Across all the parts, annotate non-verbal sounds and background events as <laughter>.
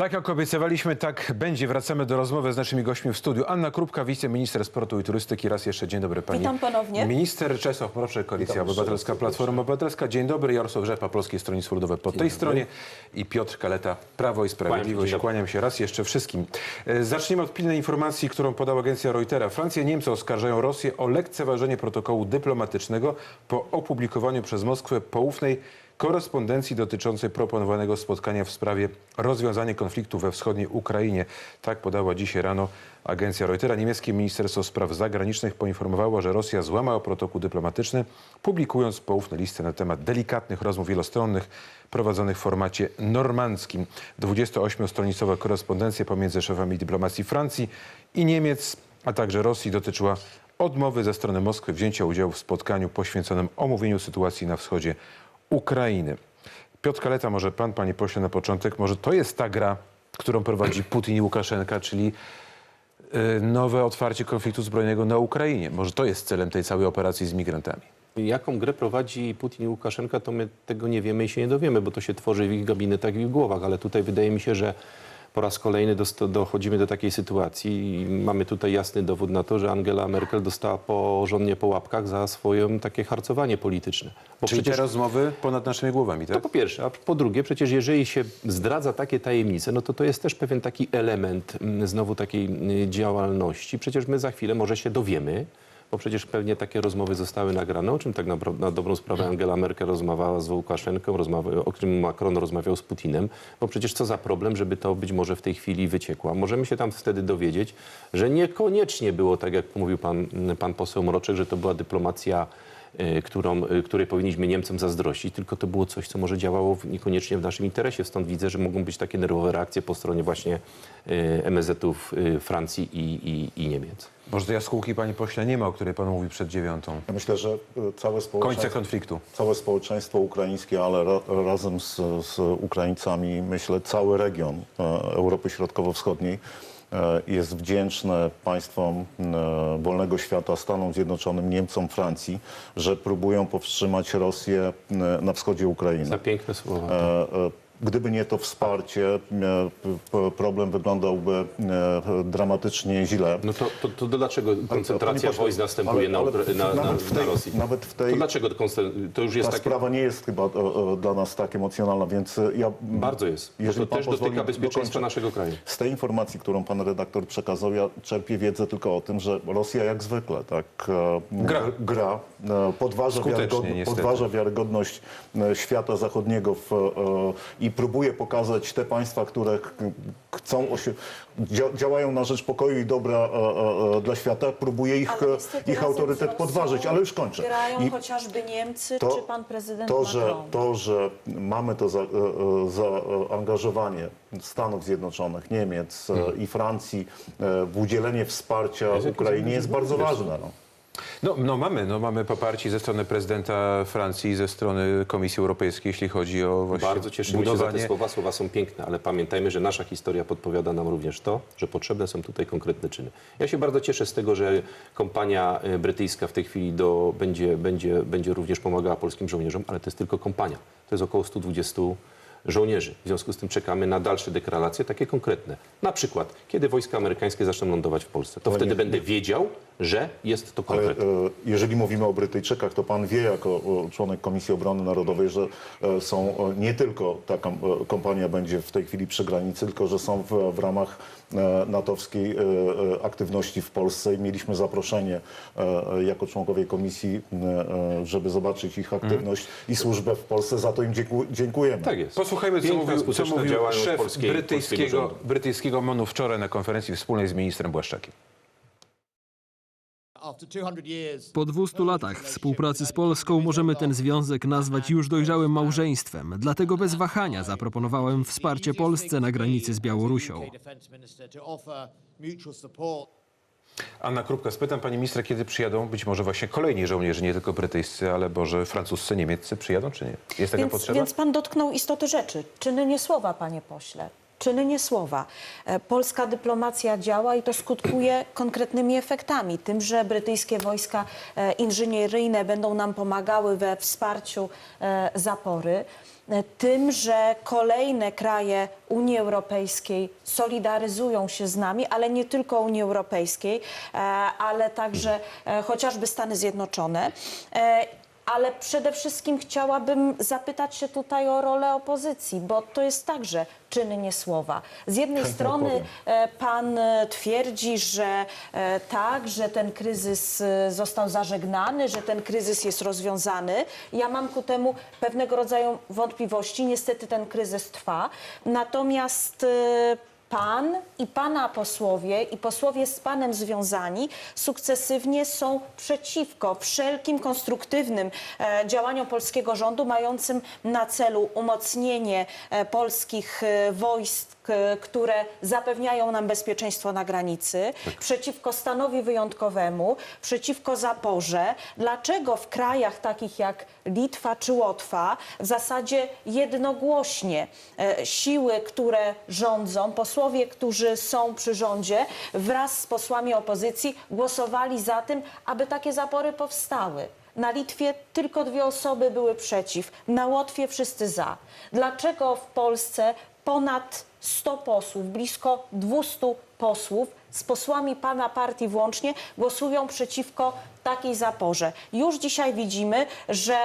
Tak jak obiecywaliśmy, tak będzie. Wracamy do rozmowy z naszymi gośćmi w studiu. Anna Krupka, wiceminister sportu i turystyki. Raz jeszcze dzień dobry pani. Witam ponownie. Minister Czesław Mroczek, Koalicja Obywatelska, Platforma Obywatelska. Dzień dobry. Jarosław Rzepa, Polskie Stronnictwo Ludowe po tej stronie. I Piotr Kaleta, Prawo i Sprawiedliwość. Dobry. Kłaniam się raz jeszcze wszystkim. E, Zaczniemy od pilnej informacji, którą podała agencja Reutera. Francja i Niemcy oskarżają Rosję o lekceważenie protokołu dyplomatycznego po opublikowaniu przez Moskwę poufnej korespondencji dotyczącej proponowanego spotkania w sprawie rozwiązania konfliktu we wschodniej Ukrainie. Tak podała dzisiaj rano agencja Reutera. Niemieckie Ministerstwo Spraw Zagranicznych poinformowało, że Rosja złamała protokół dyplomatyczny, publikując poufne listy na temat delikatnych rozmów wielostronnych prowadzonych w formacie normandzkim. 28-stronicowa korespondencja pomiędzy szefami dyplomacji Francji i Niemiec, a także Rosji dotyczyła odmowy ze strony Moskwy wzięcia udziału w spotkaniu poświęconym omówieniu sytuacji na wschodzie Ukrainy. Piotr Kaleta, może pan, panie pośle, na początek, może to jest ta gra, którą prowadzi Putin i Łukaszenka, czyli y, nowe otwarcie konfliktu zbrojnego na Ukrainie. Może to jest celem tej całej operacji z migrantami. Jaką grę prowadzi Putin i Łukaszenka, to my tego nie wiemy i się nie dowiemy, bo to się tworzy w ich gabinetach i w głowach, ale tutaj wydaje mi się, że po raz kolejny dosto- dochodzimy do takiej sytuacji i mamy tutaj jasny dowód na to, że Angela Merkel dostała porządnie po łapkach za swoje takie harcowanie polityczne. Bo Czyli przecież te rozmowy ponad naszymi głowami, To tak? po pierwsze, a po drugie, przecież jeżeli się zdradza takie tajemnice, no to to jest też pewien taki element mm, znowu takiej mm, działalności. Przecież my za chwilę może się dowiemy, bo przecież pewnie takie rozmowy zostały nagrane, o czym tak napra- na dobrą sprawę Angela Merkel rozmawiała z Łukaszenką, rozmawia, o którym Macron rozmawiał z Putinem, bo przecież co za problem, żeby to być może w tej chwili wyciekło. Możemy się tam wtedy dowiedzieć, że niekoniecznie było tak, jak mówił pan, pan poseł Mroczek, że to była dyplomacja y, którą, y, której powinniśmy Niemcom zazdrościć, tylko to było coś, co może działało w, niekoniecznie w naszym interesie. Stąd widzę, że mogą być takie nerwowe reakcje po stronie właśnie y, MSZ-ów Francji i, i, i Niemiec. Może tej jaskółki, panie pośle, nie ma, o której pan mówi przed dziewiątą. Ja myślę, że e, całe Końca społeczeństwo, konfliktu. całe społeczeństwo ukraińskie, ale ra, razem z, z Ukraińcami, myślę, cały region e, Europy Środkowo-Wschodniej e, jest wdzięczny państwom e, wolnego świata, Stanom Zjednoczonym, Niemcom, Francji, że próbują powstrzymać Rosję e, na wschodzie Ukrainy. Za piękne słowa. E, e, Gdyby nie to wsparcie, e, problem wyglądał e, dramatycznie źle. No to, to, to dlaczego koncentracja pośle, wojsk następuje ale- na, ale na, na, nawet w na tej- Rosji? nawet w tej- To dlaczego to, już jest Ta takie... sprawa nie jest chyba e, dla nas tak emocjonalna, więc ja... Bardzo jest. Jeżeli to też pozwoli, dotyka bezpieczeństwa dokończę. naszego kraju. Z tej informacji, którą pan redaktor przekazał, ja czerpię wiedzę tylko o tym, że Rosja jak zwykle tak Gra. gra podważa, Skutecznie, wiarygodno, niestety. podważa wiarygodność świata zachodniego w, e, i próbuje pokazać te państwa, które ch- chcą działają na rzecz pokoju i dobra e, e, e, dla świata, próbuje ich, ich autorytet podważyć, ale już kończę. Grają I- chociażby Niemcy to- czy pan prezydent to, że, to, że mamy to za, zaangażowanie Stanów Zjednoczonych, Niemiec e, i Francji w udzielenie wsparcia Ukrainie jest bardzo ważne. No. No, no mamy, no mamy poparcie ze strony prezydenta Francji i ze strony Komisji Europejskiej, jeśli chodzi o właśnie Bardzo cieszymy się za budowanie... te słowa. Słowa są piękne, ale pamiętajmy, że nasza historia podpowiada nam również to, że potrzebne są tutaj konkretne czyny. Ja się bardzo cieszę z tego, że kompania e, brytyjska w tej chwili do, będzie, będzie, będzie również pomagała polskim żołnierzom, ale to jest tylko kompania. To jest około 120 żołnierzy. W związku z tym czekamy na dalsze deklaracje, takie konkretne. Na przykład, kiedy wojska amerykańskie zaczną lądować w Polsce, to Ale wtedy nie- będę wiedział, że jest to Ale konkretne. e, jeżeli mówimy o Brytyjczykach, to pan wie jako e, członek Komisji Obrony Narodowej, że e, są e, nie tylko ta kam- e, kompania będzie w tej chwili przy granicy, tylko że są w, w ramach e, natowskiej e, e, aktywności w Polsce i mieliśmy zaproszenie e, e, jako członkowie komisji, e, e, żeby zobaczyć ich aktywność i służbę w Polsce. Za to im dzięku- dziękujemy. Tak jest. Posłuchajmy, co Piękna, mówił, co mówił szef polskiej- brytyjskiego, brytyjskiego MONU wczoraj na konferencji wspólnej z ministrem Błaszczakiem. Po 200 latach współpracy z Polską możemy ten związek nazwać już dojrzałym małżeństwem. Dlatego bez wahania zaproponowałem wsparcie Polsce na granicy z Białorusią. Anna Krupka, spytam pani ministra, kiedy przyjadą być może właśnie kolejni żołnierze, nie tylko brytyjscy, ale może francuscy, niemieccy przyjadą, czy nie? Jest taka Więc, potrzeba? więc pan dotknął istoty rzeczy. Czyny, nie słowa, panie pośle. Czyny, nie słowa. E, Polska dyplomacja działa i to skutkuje konkretnymi efektami. Tym, że brytyjskie wojska e, inżynieryjne będą nam pomagały we wsparciu e, zapory. Tym, że kolejne kraje Unii Europejskiej solidaryzują się z nami, ale nie tylko Unii Europejskiej, ale także chociażby Stany Zjednoczone. Ale przede wszystkim chciałabym zapytać się tutaj o rolę opozycji, bo to jest także czyny, nie słowa. Z jednej strony odpowiem. e, pan e, twierdzi, że e, tak, że ten kryzys został zażegnany, że ten kryzys jest rozwiązany. Ja mam ku temu pewnego rodzaju wątpliwości. Niestety ten kryzys trwa. Natomiast Pan i pana posłowie i posłowie z panem związani sukcesywnie są przeciwko wszelkim konstruktywnym e, działaniom polskiego rządu mającym na celu umocnienie e, polskich e, wojsk, które zapewniają nam bezpieczeństwo na granicy, przeciwko stanowi wyjątkowemu, przeciwko zaporze. Dlaczego w krajach takich jak Litwa czy Łotwa w zasadzie jednogłośnie e, siły, które rządzą, posłowie, którzy są przy rządzie, wraz z posłami opozycji głosowali za tym, aby takie zapory powstały. Na Litwie tylko dwie osoby były przeciw, na Łotwie wszyscy za. Dlaczego w Polsce ponad 100 posłów, blisko 200 posłów z posłami pana partii włącznie głosują przeciwko takiej zaporze? Już dzisiaj widzimy, że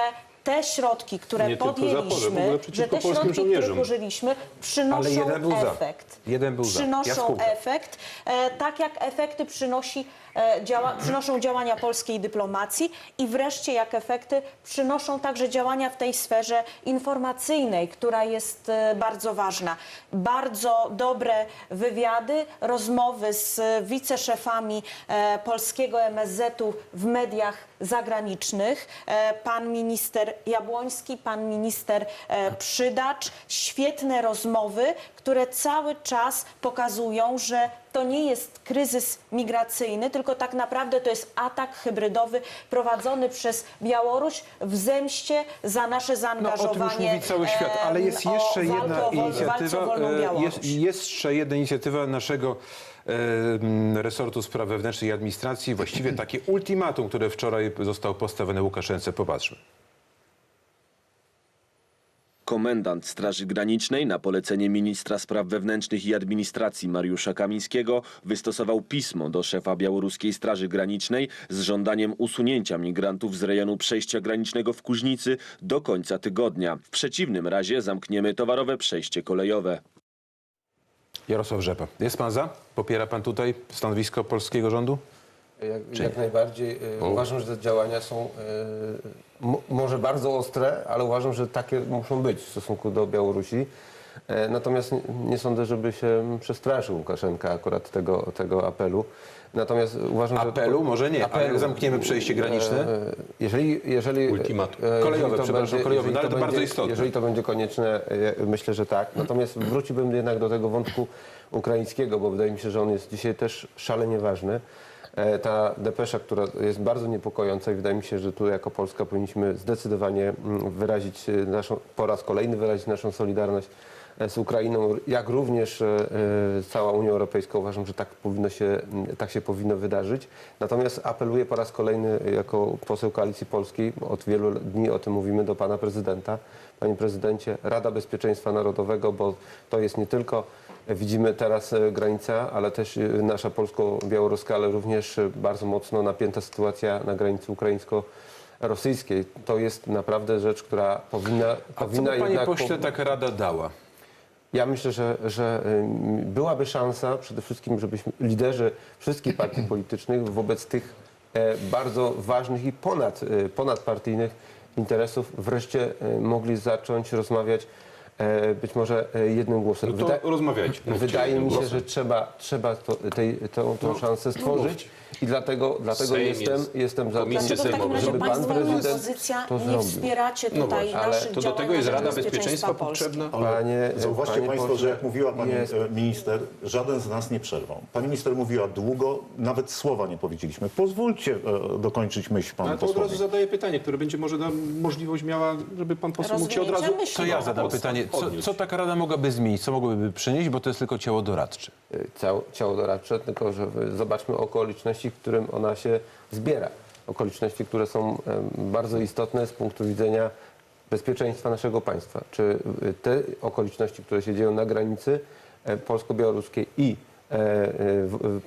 te środki, które Nie tylko zaporze, w podjęliśmy, ogóle że przeciwko te polskim środki, które żołnierzom. użyliśmy, przynoszą Ale jeden był za. efekt. Jeden był za. Przynoszą Jaskółka. efekt, e, tak jak efekty przynosi, e, działa, przynoszą działania polskiej dyplomacji i wreszcie jak efekty przynoszą także działania w tej sferze informacyjnej, która jest e, bardzo ważna. Bardzo dobre wywiady, rozmowy z wiceszefami e, polskiego MSZ-u w mediach zagranicznych. E, pan minister Jabłoński, pan minister e, Przydacz. Świetne rozmowy, które cały czas pokazują, że to nie jest kryzys migracyjny, tylko tak naprawdę to jest atak hybrydowy prowadzony przez Białoruś w zemście za nasze No, o zaangażowanie. tym już mówi cały świat, ale jest jeszcze jedna inicjatywa. e. Jest, jeszcze jedna inicjatywa naszego resortu spraw wewnętrznych i administracji, właściwie takie ultimatum, które wczoraj zostało postawione Łukaszence. Popatrzmy. Komendant Straży Granicznej na polecenie ministra spraw wewnętrznych i administracji Mariusza Kamińskiego wystosował pismo do szefa białoruskiej Straży Granicznej z żądaniem usunięcia migrantów z rejonu przejścia granicznego w Kuźnicy do końca tygodnia. W przeciwnym razie zamkniemy towarowe przejście kolejowe. Jarosław Rzepa. Jest pan za? Popiera pan tutaj stanowisko polskiego rządu? Jak, jak najbardziej. y, Uważam, że te działania są mo- może bardzo ostre, ale uważam, że takie muszą być w stosunku do Białorusi. E, Natomiast nie, sądzę, żeby się przestraszył Łukaszenka akurat tego, tego apelu. Natomiast uważam, że... Apelu? Może nie, ale jak zamkniemy przejście graniczne? E, Jeżeli, jeżeli, Ultimatum. e, Kolejowe, przepraszam, kolejowe, no ale to będzie- bardzo istotne. Jeżeli to będzie konieczne, e, myślę, że tak. Natomiast wróciłbym jednak do tego wątku ukraińskiego, bo wydaje mi się, że on jest dzisiaj też szalenie ważny. E, Ta depesza, która jest bardzo niepokojąca i wydaje mi się, że tu jako Polska powinniśmy zdecydowanie mm, wyrazić e, naszą, po raz kolejny wyrazić naszą solidarność e, z Ukrainą, jak również cała Unia Europejska. Uważam, że tak powinno się, m, tak się powinno wydarzyć. Natomiast apeluję po raz kolejny jako poseł Koalicji Polskiej, od wielu dni o tym mówimy, do pana prezydenta. Panie prezydencie, Rada Bezpieczeństwa Narodowego, bo to jest nie tylko Widzimy teraz e, granica, ale też e, nasza polsko-białoruska, ale również e, bardzo mocno napięta sytuacja na granicy ukraińsko-rosyjskiej. To jest naprawdę rzecz, która powinna, A co by, powinna panie pośle, taka rada dała? Ja myślę, że, że byłaby szansa przede wszystkim, żebyśmy liderzy wszystkich <clears throat> partii politycznych wobec tych bardzo ważnych i ponad, ponadpartyjnych interesów wreszcie mogli zacząć rozmawiać być może e, jednym głosem. No to Wyda- rozmawiajcie. Wydaje mi się, głosem. że trzeba, trzeba to, tej, tą, tą szansę stworzyć mówcie. I dlatego, dlatego Sejm jestem, jest jestem za komisją Dlaczego w takim sejmową, razie żeby pan Państwo jako prezydent opozycja to nie zrobił. wspieracie No tutaj właśnie, ale naszych To do działań tego jest rzecz Rada Bezpieczeństwa Polski? potrzebna? Panie, Zauważcie panie Państwo, pośle, że jak mówiła Pani jest- e, minister, żaden z nas nie przerwał. Pani minister mówiła długo, nawet słowa nie powiedzieliśmy. Pozwólcie e, dokończyć myśl Panu Ale to od razu zadaję pytanie, które będzie może nam możliwość miała, żeby pan poseł mógł się od razu... Rozwinięcie myśli. To ja zadam pytanie. co, co taka rada mogłaby zmienić? Co mogłaby przynieść? Bo to jest tylko ciało doradcze. y, ciało, ciało doradcze, tylko że zobaczmy okoliczności, w którym ona się zbiera. Okoliczności, które są bardzo istotne z punktu widzenia bezpieczeństwa naszego państwa. Czy y, te okoliczności, które się dzieją na granicy e, polsko-białoruskiej i e,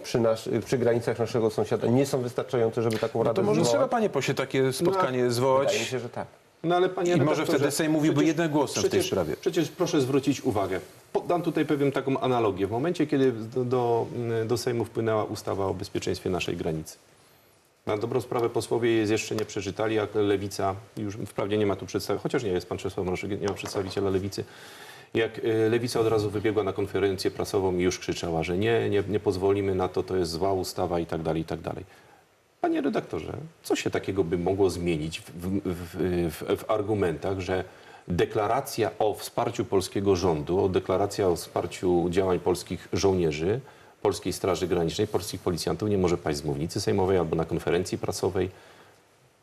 przy, przy granicach naszego sąsiada nie są wystarczające, żeby taką No radę to może zwołać? trzeba, panie pośle, takie spotkanie Wydaje mi zwołać. się, że tak. No ale panie I może wtedy Sejm mówiłby przecież- jednym głosem w tej przecież- sprawie. Przecież proszę zwrócić uwagę. Podam tutaj pewien taką analogię. W momencie, kiedy do, do, do Sejmu wpłynęła ustawa o bezpieczeństwie naszej granicy. Na dobrą sprawę posłowie jest jeszcze nie przeczytali, jak lewica, już wprawdzie nie ma tu przedstawiciela, chociaż nie jest pan Czesław Mroczek, nie ma przedstawiciela lewicy. Jak y, lewica od razu wybiegła na konferencję prasową i już krzyczała, że nie, nie, nie pozwolimy na to, to jest zła ustawa i tak dalej, i tak dalej. Panie redaktorze, co się takiego by mogło zmienić w, w, w, w argumentach, że deklaracja o wsparciu polskiego rządu, o deklaracja o wsparciu działań polskich żołnierzy, Polskiej Straży Granicznej, polskich policjantów nie może paść z mównicy sejmowej albo na konferencji prasowej,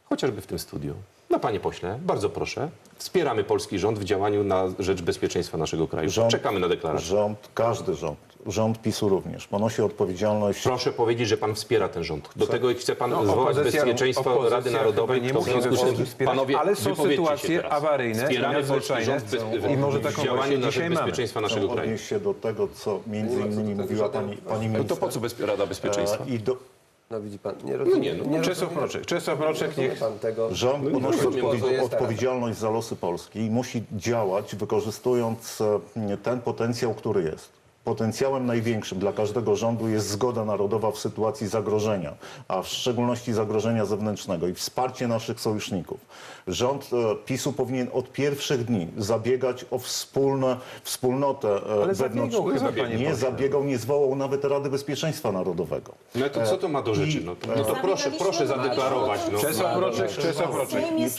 chociażby w tym studiu. No panie pośle, bardzo proszę, wspieramy polski rząd w działaniu na rzecz bezpieczeństwa naszego kraju. Rząd- Czekamy na deklarację. Rząd, każdy rząd, rząd PiSu również, ponosi odpowiedzialność Proszę powiedzieć, że pan wspiera ten rząd. Do tego chce pan No, zwołać bezpieczeństwo Rady Narodowej. nie musi wspierać, panowie, ale są sytuacje awaryjne Wspieramy polski rząd bez, i może taką w działaniu właśnie na rzecz dzisiaj mamy. bezpieczeństwa naszego kraju. odnieść się do tego, co między innymi mówiła pani, pani No minister. to po co bez, Rada Bezpieczeństwa? E, I do, No widzi pan, nie rozumie, nie, no, nie Czesław rozumie- Mroczek, Czesław Mroczek, niech... pan tego. Rząd No, ponosi rozumiem, po co odpowiedzi- jest ta odpowiedzialność za losy Polski i musi działać wykorzystując e, ten potencjał, który jest. Potencjałem największym dla każdego rządu jest zgoda narodowa w sytuacji zagrożenia, a w szczególności zagrożenia zewnętrznego i wsparcie naszych sojuszników. Rząd e, PiSu powinien od pierwszych dni zabiegać o wspólne, wspólnotę e, Ale wewnątrz. zabiegał chyba, panie Nie pośle. zabiegał, nie zwołał nawet Rady Bezpieczeństwa Narodowego. No to co to ma do rzeczy? No to, no to proszę, proszę zadeklarować. No. Czesław Mroczek, Czesław Mroczek. Sejm jest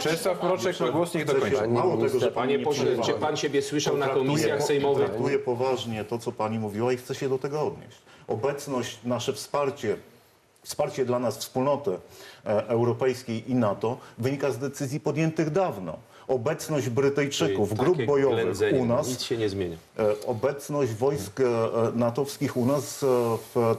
Czesław Mroczek ma głos, niech dokończy. Mało tego, że Panie nie pośle, czy pan siebie słyszał na komisjach sejmowych? Poważnie to, co pani mówiła i chcę się do tego odnieść. Obecność, nasze wsparcie, wsparcie dla nas wspólnoty e, europejskiej i NATO wynika z decyzji podjętych dawno. Obecność Brytyjczyków, grup bojowych u nas, Nic się nie zmienia. e, obecność wojsk e, natowskich u nas,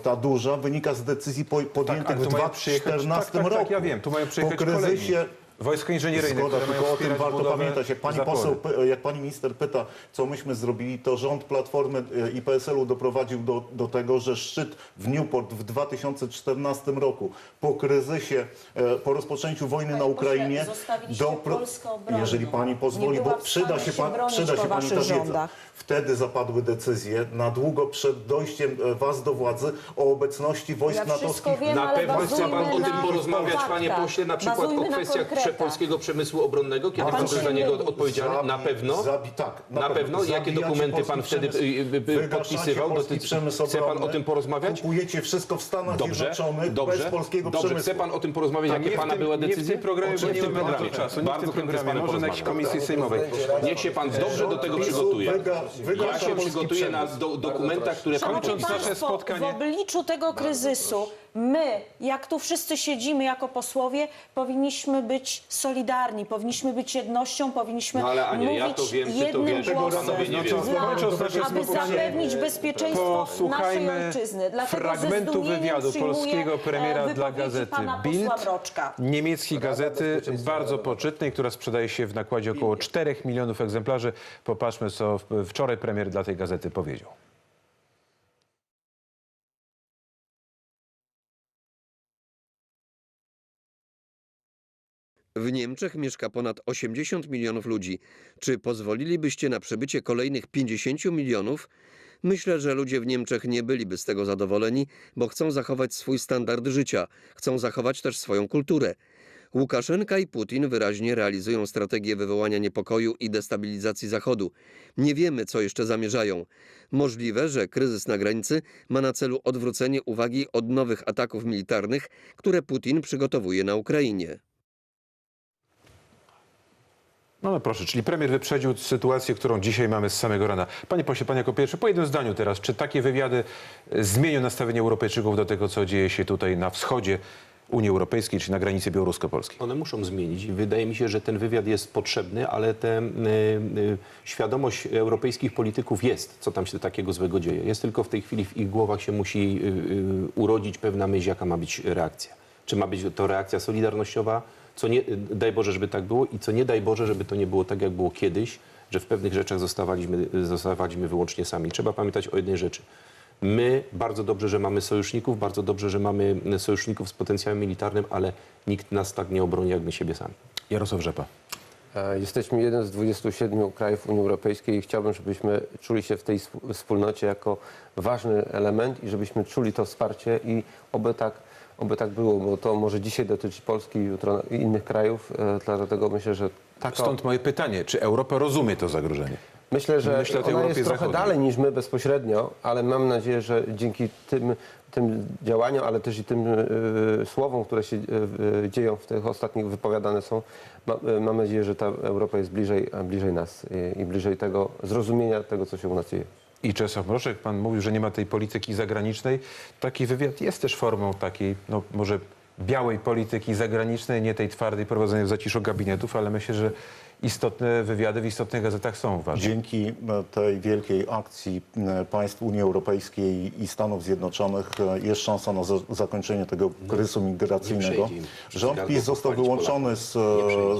ta duża, wynika z decyzji po- podjętych ale w tu mają przyjechać- 2014 tak, tak, tak, roku. ja wiem, tu mają przyjechać Po kryzysie kolejni. Wojska inżynieryjne, Zgoda, które tylko mają o tym wspierać warto budowę pamiętać. Jak pani zapory. poseł, py- jak pani minister pyta, co myśmy zrobili, to rząd Platformy e, i PSL-u doprowadził do, do tego, że szczyt w Newport w 2014 roku, po kryzysie, e, po rozpoczęciu wojny na Panie Ukrainie, pośle, zostawiliście pro- Polskę obronną. jeżeli pani pozwoli, Nie bo była w przyda stanie się, się pan, bronić przyda po się pani ta waszych wiedza. rządach. Wtedy zapadły decyzje na długo przed dojściem e, was do władzy o obecności wojsk Ja wszystko natowskich wiem, Na ale pewno chce pan o tym na porozmawiać, panie pośle, na przykład Bazujmy o na kwestiach konkretach. Prze- polskiego przemysłu obronnego, kiedy pan pan był za niego odpowiedzialny? Na pewno? Zabi, tak, Na pewno? Jakie Zabijacie dokumenty pan wtedy, przemysł. y, y, y, podpisywał? Dotyczy- chce pan o tym porozmawiać? Kupujecie wszystko w Stanach Dobrze, Zjednoczonych dobrze, bez polskiego dobrze. przemysłu. Chce pan o tym porozmawiać, To jakie pana była nie w decyzja? tym programie, bo nie mamy na czasu. Bardzo tym chętnie z panem może na jakiejś komisji sejmowej. Niech się pan dobrze do tego przygotuje. Ja się przygotuję na dokumentach, które pan Kończąc nasze spotkanie- w obliczu tego kryzysu my, jak tu wszyscy siedzimy jako posłowie, powinniśmy być solidarni, powinniśmy być jednością, powinniśmy No ale Ania, mówić ja to wiem, ty to jednym wiesz, głosem, panowie nie wiedzą. dla- nasze aby spotkanie, zapewnić bezpieczeństwo naszej Posłuchajmy ojczyzny. Dlatego ze fragmentu zdumieniem wywiadu przyjmuję, polskiego e, premiera dla wypowiedzi gazety pana Bild, Mroczka. niemieckiej gazety, bardzo poczytnej, która sprzedaje się w nakładzie około 4 milionów egzemplarzy. Popatrzmy, co w- wczoraj premier dla tej gazety powiedział. W Niemczech mieszka ponad 80 milionów ludzi. Czy pozwolilibyście na przybycie kolejnych 50 milionów? Myślę, że ludzie w Niemczech nie byliby z tego zadowoleni, bo chcą zachować swój standard życia, chcą zachować też swoją kulturę. Łukaszenka i Putin wyraźnie realizują strategię wywołania niepokoju i destabilizacji Zachodu. Nie wiemy, co jeszcze zamierzają. Możliwe, że kryzys na granicy ma na celu odwrócenie uwagi od nowych ataków militarnych, które Putin przygotowuje na Ukrainie. No, no proszę, czyli premier wyprzedził sytuację, którą dzisiaj mamy z samego rana. Panie pośle, pan jako pierwszy, po jednym zdaniu teraz, czy takie wywiady e, zmienią nastawienie Europejczyków do tego, co dzieje się tutaj na wschodzie Unii Europejskiej, czyli na granicy białorusko-polskiej? One muszą zmienić. Wydaje mi się, że ten wywiad jest potrzebny, ale te, y, y, świadomość europejskich polityków jest, co tam się takiego złego dzieje. Jest tylko w tej chwili w ich głowach się musi y, y, urodzić pewna myśl, jaka ma być reakcja. Czy ma być to reakcja solidarnościowa, co nie, daj Boże, żeby tak było i co nie daj Boże, żeby to nie było tak, jak było kiedyś, że w pewnych rzeczach zostawaliśmy, zostawaliśmy wyłącznie sami. Trzeba pamiętać o jednej rzeczy. My bardzo dobrze, że mamy sojuszników, bardzo dobrze, że mamy sojuszników z potencjałem militarnym, ale nikt nas tak nie obroni, jak my siebie sami. Jarosław Rzepa. E, Jesteśmy jeden z 27 krajów Unii Europejskiej i chciałbym, żebyśmy czuli się w tej sp- wspólnocie jako ważny element i żebyśmy czuli to wsparcie i oby tak, oby tak było, bo to może dzisiaj dotyczyć Polski, jutro i innych krajów, e, dlatego myślę, że taka... Stąd moje pytanie, czy Europa rozumie to zagrożenie? Myślę, że Myślę ona jest trochę Zachodniej. dalej niż my bezpośrednio, ale mam nadzieję, że dzięki tym, tym działaniom, ale też i tym e, słowom, które się e, dzieją w tych ostatnich wypowiadane są, ma, e, mam nadzieję, że ta Europa jest bliżej, bliżej nas i bliżej tego zrozumienia tego, co się u nas dzieje. I Czesław Mroczek, pan mówił, że nie ma tej polityki zagranicznej. Taki wywiad jest też formą takiej, no może białej polityki zagranicznej, nie tej twardej prowadzonej w zaciszu gabinetów, ale myślę, że istotne wywiady w istotnych gazetach są ważne. Dzięki e, tej wielkiej akcji e, państw Unii Europejskiej i Stanów Zjednoczonych e, jest szansa na za zakończenie tego kryzysu migracyjnego. Rząd PiS został wyłączony z,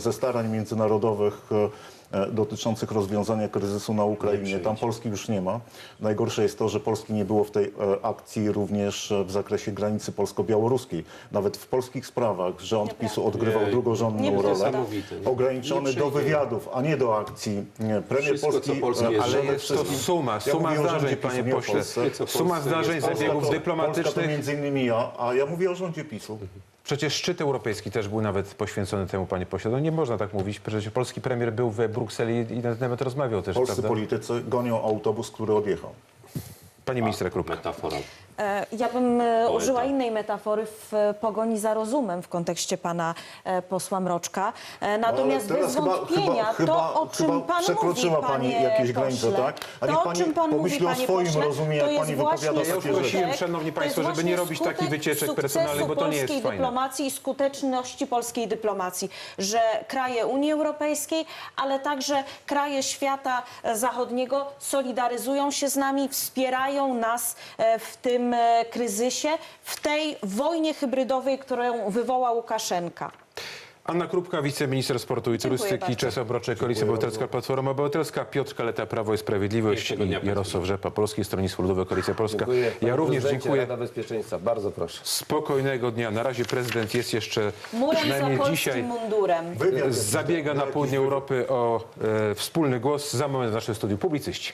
ze starań międzynarodowych dotyczących rozwiązania kryzysu na Ukrainie. Tam Polski już nie ma. Najgorsze jest to, że Polski nie było w tej e, akcji również e, w zakresie granicy polsko-białoruskiej. Nawet w polskich sprawach rząd PiSu odgrywał Nie, drugorzędną nie rolę. niesamowite. Ograniczony Nie do wywiadów, a nie do akcji. Nie, Premier Wszystko, Polski, co polskie e, jest, ale jest to wszystkim- suma, Ja suma mówię o zdarzeń, rządzie PiSu, panie nie o pośle. Polsce. Suma zdarzeń, jest Polska zabiegów to- dyplomatycznych. Polska to między innymi ja, a ja mówię o rządzie PiSu. Przecież szczyt europejski też był nawet poświęcony temu, panie pośle. No nie można tak mówić. Przecież polski premier był we Brukseli i na ten temat rozmawiał też, Polscy prawda? politycy gonią autobus, który odjechał. Pani minister Krupka. Metafora. E, Ja bym e, Poeta. użyła innej metafory w e, pogoni za rozumem w kontekście pana posła Mroczka. Natomiast No, bez wątpienia chyba- chyba- to, o czym chyba pan przekroczyła mówi, pani panie jakieś granice, tak? A to, o pani czym pan pomyśli mówi, o panie swoim pośle, rozumie, to jak jest pani wypowiada Ja takie rzeczy. prosiłem, szanowni państwo, żeby nie robić takich wycieczek personalnych, bo to nie jest polskiej fajne. dyplomacji i skuteczności polskiej dyplomacji, że kraje Unii Europejskiej, ale także kraje świata zachodniego solidaryzują się z nami, wspierają nas w tym e, kryzysie, w tej wojnie hybrydowej, którą wywołał Łukaszenka. Anna Krupka, wiceminister sportu i turystyki. Czesław Broczek, Koalicja Obywatelska, Platforma Obywatelska, Piotr Kaleta, Prawo i Sprawiedliwość i Jarosław Rzepa, Polskie Stronnictwo Ludowe, Koalicja Polska. Dziękuję. Ja również dziękuję. Rada Bezpieczeństwa, bardzo proszę. Spokojnego dnia. Na razie prezydent jest jeszcze Murem przynajmniej dzisiaj mundurem. Zabiega na południe Europy o e, wspólny głos. Za moment w naszym studiu publicyści.